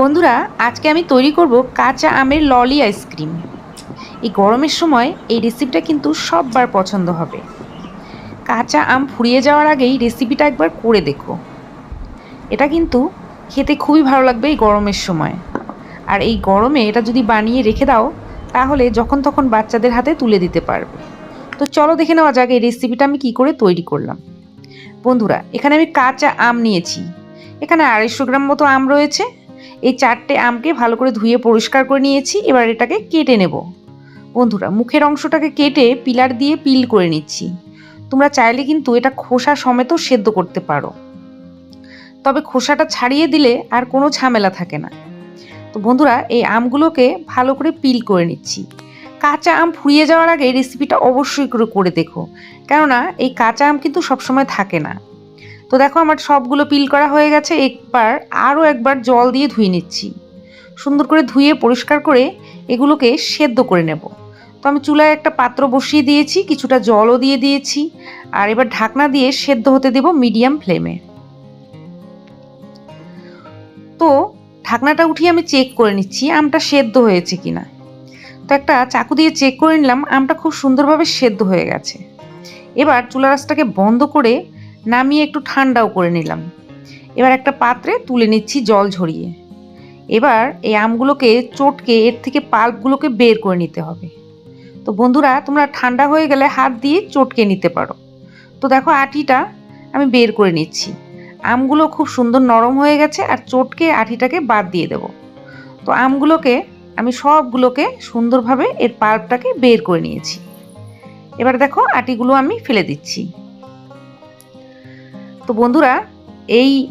বন্ধুরা, আজকে আমি তৈরি করব কাঁচা আমের ললি আইসক্রিম। এই গরমের সময় এই রেসিপিটা কিন্তু সববার পছন্দ হবে। কাঁচা আম ফুরিয়ে যাওয়ার আগেই রেসিপিটা একবার করে দেখো। এটা কিন্তু খেতে খুবই ভালো লাগবে এই গরমের সময়। আর এই গরমে এটা যদি বানিয়ে রেখে দাও, তাহলে যখন তখন বাচ্চাদের হাতে তুলে দিতে পারবে। তো চলো দেখে নেওয়া যাক এই রেসিপিটা আমি কি করে তৈরি করলাম। বন্ধুরা, এখানে আমি কাঁচা আম নিয়েছি। এখানে আড়াইশো গ্রাম মতো আম রয়েছে। এই চারটে আমকে ভালো করে ধুয়ে পরিষ্কার করে নিয়েছি, এবার এটাকে কেটে নেব। বন্ধুরা, মুখের অংশটাকে কেটে পিলার দিয়ে পিল করে নিচ্ছি। তোমরা চাইলে কিন্তু এটা খোসা সমেত সেদ্ধ করতে পারো। তবে খোসাটা ছাড়িয়ে দিলে আর কোনো ঝামেলা থাকে না। তো বন্ধুরা, এই আমগুলোকে ভালো করে পিল করে নিচ্ছি। কাঁচা আম ফুরিয়ে যাওয়ার আগে রেসিপিটা অবশ্যই করে করে দেখো। কেননা, এই কাঁচা আম কিন্তু সবসময় থাকে না। তো দেখো আমার সবগুলো পিল করা হয়ে গেছে, একবার আরও একবার জল দিয়ে ধুয়ে নিচ্ছি। সুন্দর করে ধুয়ে পরিষ্কার করে এগুলোকে সেদ্ধ করে নেব। তো আমি চুলায় একটা পাত্র বসিয়ে দিয়েছি, কিছুটা জলও দিয়ে দিয়েছি, আর এবার ঢাকনা দিয়ে সেদ্ধ হতে দেব মিডিয়াম ফ্লেমে। তো ঢাকনাটা উঠিয়ে আমি চেক করে নিচ্ছি, আমটা সেদ্ধ হয়েছে কিনা। তো একটা চাকু দিয়ে চেক করে নিলাম, আমটা খুব সুন্দরভাবে সেদ্ধ হয়ে গেছে। এবার চুলা রাসটাকে বন্ধ করে নামিয়ে একটু ঠান্ডাও করে নিলাম। এবার একটা পাত্রে তুলে নিচ্ছি জল ঝরিয়ে। এবার এই আমগুলোকে চটকে এর থেকে পাল্পগুলোকে বের করে নিতে হবে। তো বন্ধুরা, তোমরা ঠান্ডা হয়ে গেলে হাত দিয়ে চটকে নিতে পারো। তো দেখো আটিটা আমি বের করে নিচ্ছি। আমগুলো খুব সুন্দর নরম হয়ে গেছে আর চটকে আটিটাকে বাদ দিয়ে দেব। তো আমগুলোকে আমি সবগুলোকে সুন্দরভাবে এর পাল্পটাকে বের করে নিয়েছি। এবার দেখো আটিগুলো আমি ফেলে দিচ্ছি। তো বন্ধুরা, এই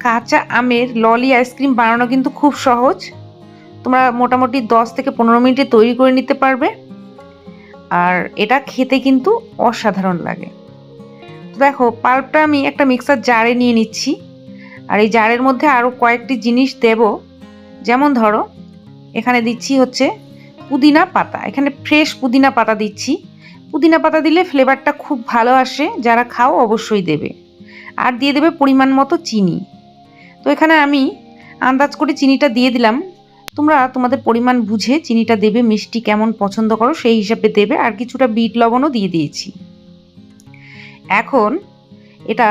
কাঁচা আমের ললি আইসক্রিম বানানো কিন্তু খুব সহজ। তোমরা মোটামুটি দশ থেকে পনেরো মিনিটে তৈরি করে নিতে পারবে। আর এটা খেতে কিন্তু অসাধারণ লাগে। তো দেখো, পাল্পটা আমি একটা মিক্সার জারে নিয়ে নিচ্ছি। আর এই জারের মধ্যে আরও কয়েকটি জিনিস দেব। যেমন ধরো, এখানে দিচ্ছি হচ্ছে পুদিনা পাতা। এখানে ফ্রেশ পুদিনা পাতা দিচ্ছি। পুদিনা পাতা দিলে ফ্লেভারটা খুব ভালো আসে। যারা খাও অবশ্যই দেবে। আর দিয়ে দেবে পরিমাণ মতো চিনি। তো এখানে আমি আন্দাজ করে চিনিটা দিয়ে দিলাম। তোমরা তোমাদের পরিমাণ বুঝে চিনিটা দেবে, মিষ্টি কেমন পছন্দ করো সেই হিসাবে দেবে। আর কিছুটা বিট লবণও দিয়ে দিয়েছি। এখন এটা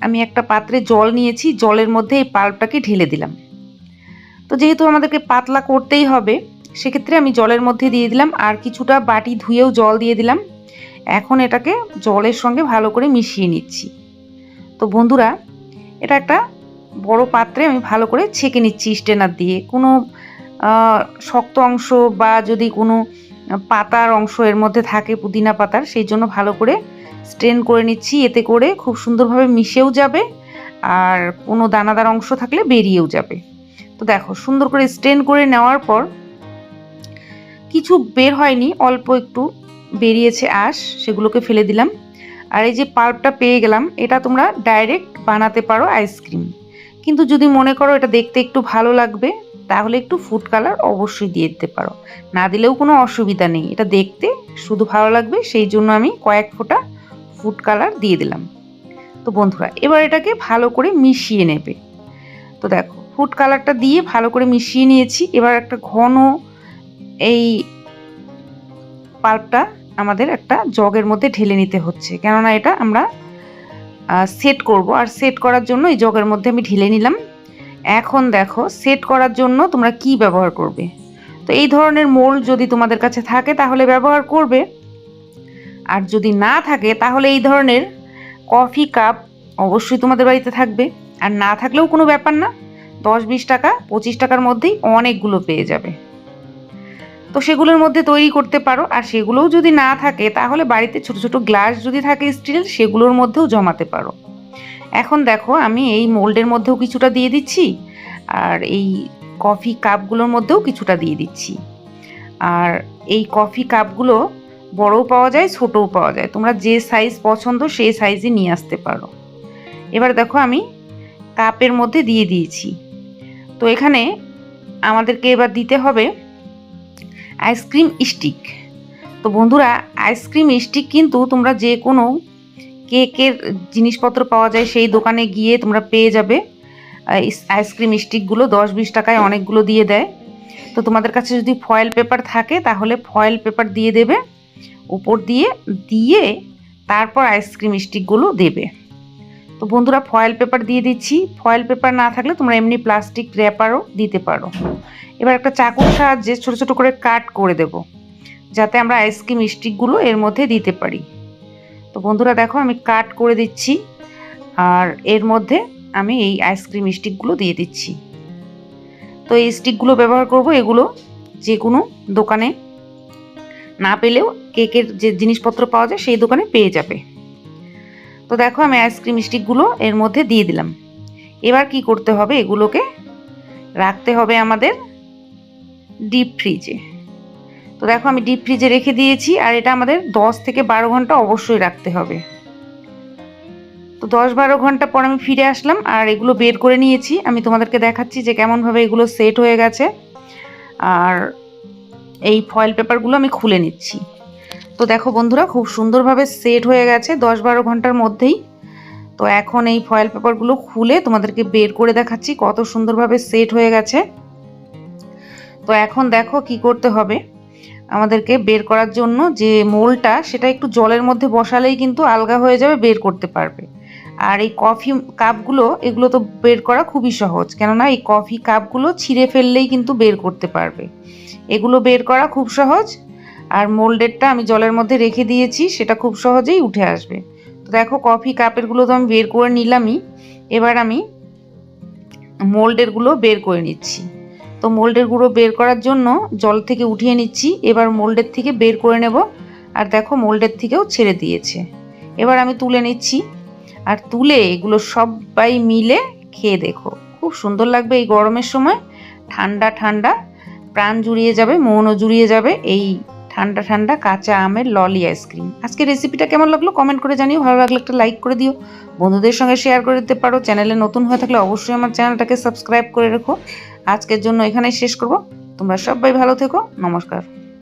আমি একটা পাত্রে জল নিয়েছি, জলের মধ্যে এই পাল্পটাকে ঢেলে দিলাম। তো যেহেতু আমাদেরকে পাতলা করতেই হবে, সেক্ষেত্রে আমি জলের মধ্যে দিয়ে দিলাম আর কিছুটা বাটি ধুয়েও জল দিয়ে দিলাম। এখন এটাকে জলের সঙ্গে ভালো করে মিশিয়ে নিচ্ছি। তো বন্ধুরা, এটা একটা বড় পাত্রে আমি ভালো করে ছেঁকে নিচ্ছি স্টেনার দিয়ে। কোনো শক্ত অংশ বা যদি কোনো পাতার অংশ এর মধ্যে থাকে পুদিনা পাতার, সেই জন্য ভালো করে স্ট্রেন করে নিচ্ছি। এতে করে খুব সুন্দরভাবে মিশেও যাবে আর কোনো দানাদার অংশ থাকলে বেরিয়েও যাবে। তো দেখো, সুন্দর করে স্ট্রেন করে নেওয়ার পর কিছু বের হয়নি, অল্প একটু বেরিয়েছে আঁশ, সেগুলোকে ফেলে দিলাম। আর এই যে পাল্পটা পেয়ে গেলাম, এটা তোমরা ডাইরেক্ট বানাতে পারো আইসক্রিম কিন্তু যদি মনে করো এটা দেখতে একটু ভালো লাগবে, তাহলে একটু ফুড কালার অবশ্যই দিয়ে দিতে পারো। না দিলেও কোনো অসুবিধা নেই, এটা দেখতে শুধু ভালো লাগবে, সেই জন্য আমি কয়েক ফোঁটা ফুড কালার দিয়ে দিলাম। তো বন্ধুরা, এবার এটাকে ভালো করে মিশিয়ে নেবে। তো দেখো ফুড কালারটা দিয়ে ভালো করে মিশিয়ে নিয়েছি। এবার একটা ঘন এই পাল্পটা আমাদের একটা জগের মধ্যে ঢেলে নিতে হচ্ছে। কেননা এটা আমরা সেট করব। আর সেট করার জন্য এই জগের মধ্যে আমি ঢেলে নিলাম। এখন দেখো সেট করার জন্য তোমরা কি ব্যবহার করবে? তো এই ধরনের মোল্ড যদি তোমাদের কাছে থাকে তাহলে ব্যবহার করবে। আর যদি না থাকে তাহলে এই ধরনের কফি কাপ অবশ্যই তোমাদের বাড়িতে থাকবে। আর না থাকলেও কোনো ব্যাপার না। দশ বিশ টাকা, পঁচিশ টাকার মধ্যেই অনেকগুলো পেয়ে যাবে। তো সেগুলোর মধ্যে তৈরি করতে পারো। আর সেগুলোও যদি না থাকে, তাহলে বাড়িতে ছোট ছোট গ্লাস যদি থাকে স্টিল, সেগুলোর মধ্যেও জমাতে পারো। এখন দেখো, আমি এই মোল্ডের মধ্যেও কিছুটা দিয়ে দিচ্ছি, আর এই কফি কাপগুলোর মধ্যেও কিছুটা দিয়ে দিচ্ছি। আর এই কফি কাপগুলো বড়ও পাওয়া যায়, ছোটও পাওয়া যায়। তোমরা যে সাইজ পছন্দ, সেই সাইজে নিয়ে আসতে পারো। এবার দেখো, আমি কাপের মধ্যে দিয়ে দিয়েছি। তো এখানে আমাদেরকে এবার দিতে হবে আইসক্রিম স্টিক। তো বন্ধুরা, আইসক্রিম স্টিক কিন্তু তোমরা যে কোনো কেকের জিনিসপত্র পাওয়া যায় সেই দোকানে গিয়ে তোমরা পেয়ে যাবে। আইসক্রিম স্টিকগুলো দশ বিশ টাকায় অনেকগুলো দিয়ে দেয়। তো তোমাদের কাছে যদি ফয়েল পেপার থাকে, তাহলে ফয়েল পেপার দিয়ে দেবে। উপর দিয়ে দিয়ে তারপর আইসক্রিম স্টিকগুলো দেবে। তো বন্ধুরা ফয়েল পেপার দিয়ে দিচ্ছি। ফয়েল পেপার না থাকলে তোমরা এমনি প্লাস্টিক র্যাপারও দিতে পারো। এবার একটা চাকুর সাহায্যে ছোটো ছোটো করে কাট করে দেব, যাতে আমরা আইসক্রিম স্টিকগুলো এর মধ্যে দিতে পারি। তো বন্ধুরা দেখো আমি কাট করে দিচ্ছি, আর এর মধ্যে আমি এই আইসক্রিম স্টিকগুলো দিয়ে দিচ্ছি। তো এই স্টিকগুলো ব্যবহার করব এগুলো যে কোনো দোকানে না পেলেও কেকের যে জিনিসপত্র পাওয়া যায় সেই দোকানে পেয়ে যাবে। তো দেখো আমি আইসক্রিম স্টিকগুলো এর মধ্যে দিয়ে দিলাম। এবার কি করতে হবে? এগুলোকে রাখতে হবে আমাদের ডিপ ফ্রিজে তো দেখো আমি ডিপ ফ্রিজে রেখে দিয়েছি আর এটা আমাদের দশ থেকে বারো ঘণ্টা অবশ্যই রাখতে হবে। তো দশ বারো ঘণ্টা পর আমি ফিরে আসলাম আর এগুলো বের করে নিয়েছি। আমি তোমাদেরকে দেখাচ্ছি যে কেমনভাবে এগুলো সেট হয়ে গেছে। আর এই ফয়েল পেপারগুলো আমি খুলে নিচ্ছি। তো দেখো বন্ধুরা, খুব সুন্দরভাবে সেট হয়ে গেছে দশ বারো ঘণ্টার মধ্যেই। তো এখন এই ফয়েল পেপারগুলো খুলে তোমাদেরকে বের করে দেখাচ্ছি কত সুন্দরভাবে সেট হয়ে গেছে। তো এখন দেখো কি করতে হবে। আমাদেরকে বের করার জন্য যে মোলটা, সেটা একটু জলের মধ্যে বসালেই কিন্তু আলগা হয়ে যাবে, বের করতে পারবে। আর এই কফি কাপগুলো এগুলো তো বের করা খুবই সহজ। কেননা এই কফি কাপগুলো ছিঁড়ে ফেললেই কিন্তু বের করতে পারবে। এগুলো বের করা খুব সহজ। আর মোল্ডেরটা আমি জলের মধ্যে রেখে দিয়েছি, সেটা খুব সহজেই উঠে আসবে। তো দেখো, কফি কাপেরগুলো তো আমি বের করে নিলামই। এবার আমি মোল্ডেরগুলো বের করে নিচ্ছি। তো মোল্ডের গুঁড়ো বের করার জন্য জল থেকে উঠিয়ে নিচ্ছি। এবার মোল্ডের থেকে বের করে নেব। আর দেখো, মোল্ডের থেকেও ছেড়ে দিয়েছে। এবার আমি তুলে নিচ্ছি। আর তুলে এগুলো সবাই মিলে খেয়ে দেখো। খুব সুন্দর লাগবে এই গরমের সময়। ঠান্ডা ঠান্ডা। প্রাণ জুড়িয়ে যাবে, মনও জুড়িয়ে যাবে এই ঠান্ডা ঠান্ডা কাঁচা আমের ললি আইসক্রিম। আজকে রেসিপিটা কেমন লাগল কমেন্ট করে জানিও। ভালো লাগলে একটা লাইক করে দিও। বন্ধুদের সঙ্গে শেয়ার করে দিতে পারো। চ্যানেলে নতুন হয়ে থাকলে অবশ্যই আমার চ্যানেলটাকে সাবস্ক্রাইব করে রেখো। আজকের জন্য এখানেই শেষ করব। তোমরা সবাই ভালো থেকো। নমস্কার।